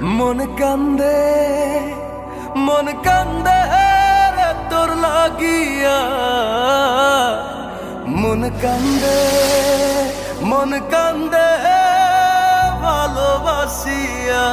মন কান্দে মন কান্দে তোর লাগিয়া। মন কান্দে মন কান্দে ভালোবাসিয়া।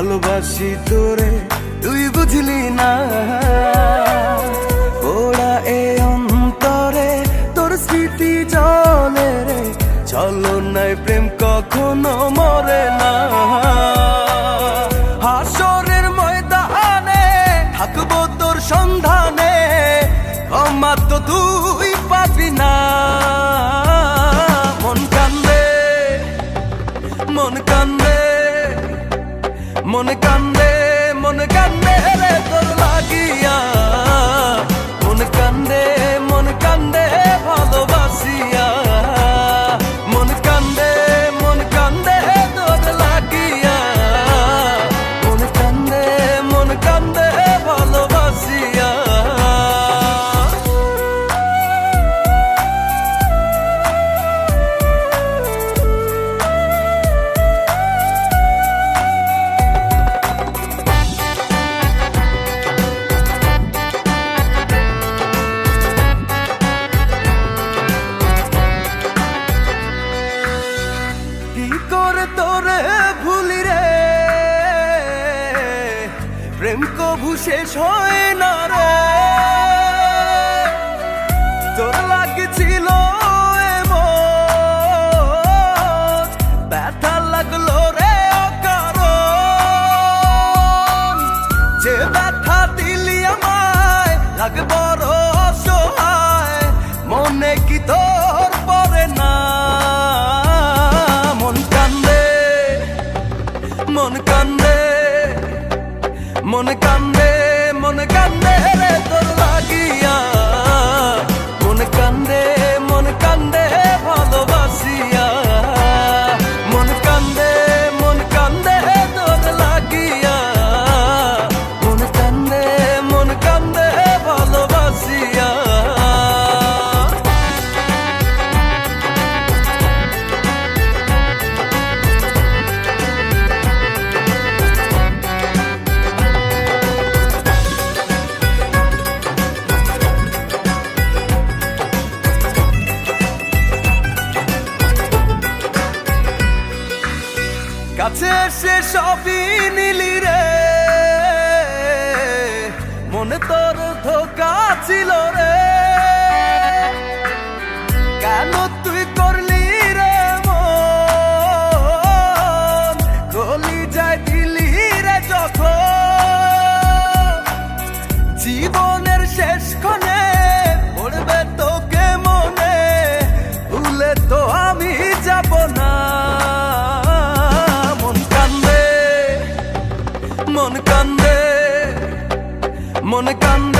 ভালোবাসি তোরে, তুই বুঝলি না। ওরা এ অন্তরে, তোর স্মৃতি চলে রে। চলো নাই প্রেম কখনো মরে না। মন কান্দে মন কান্দে রে তোর প্রেম কভু শেষ হয় না রে। তোর লাগছিল ব্যথা লাগল রে অকারণ। যে ব্যথা দিলি আমায় লাগে বড় অসহায়। মনে কি তোর মন কান্দে কাছে সে সবই নিলি রে। মনে তোর ধোকা ছিল রে। কেন তুই করলি রে গলি যায় দিলি রে যখন। জীবনের মন কান্দে